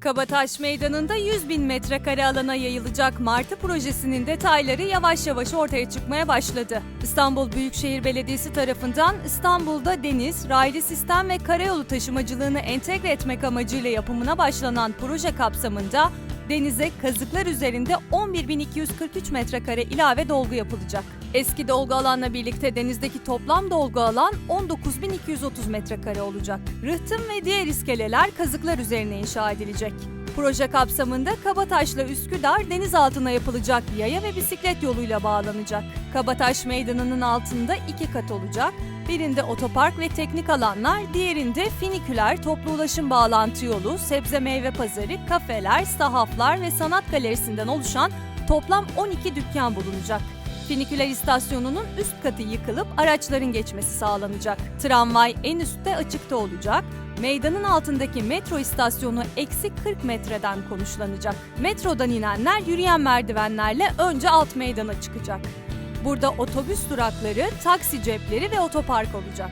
Kabataş Meydanı'nda 100 bin metrekare alana yayılacak Martı projesinin detayları yavaş yavaş ortaya çıkmaya başladı. İstanbul Büyükşehir Belediyesi tarafından İstanbul'da deniz, raylı sistem ve karayolu taşımacılığını entegre etmek amacıyla yapımına başlanan proje kapsamında denize kazıklar üzerinde 11.243 metrekare ilave dolgu yapılacak. Eski dolgu alanla birlikte denizdeki toplam dolgu alan 19.230 metrekare olacak. Rıhtım ve diğer iskeleler kazıklar üzerine inşa edilecek. Proje kapsamında Kabataş'la Üsküdar deniz altına yapılacak yaya ve bisiklet yoluyla bağlanacak. Kabataş Meydanı'nın altında iki kat olacak. Birinde otopark ve teknik alanlar, diğerinde finiküler toplu ulaşım bağlantı yolu, sebze meyve pazarı, kafeler, sahaflar ve sanat galerisinden oluşan toplam 12 dükkan bulunacak. Finiküler istasyonunun üst katı yıkılıp araçların geçmesi sağlanacak. Tramvay en üstte açıkta olacak. Meydanın altındaki metro istasyonu eksi 40 metreden konuşlanacak. Metrodan inenler yürüyen merdivenlerle önce alt meydana çıkacak. Burada otobüs durakları, taksi cepleri ve otopark olacak.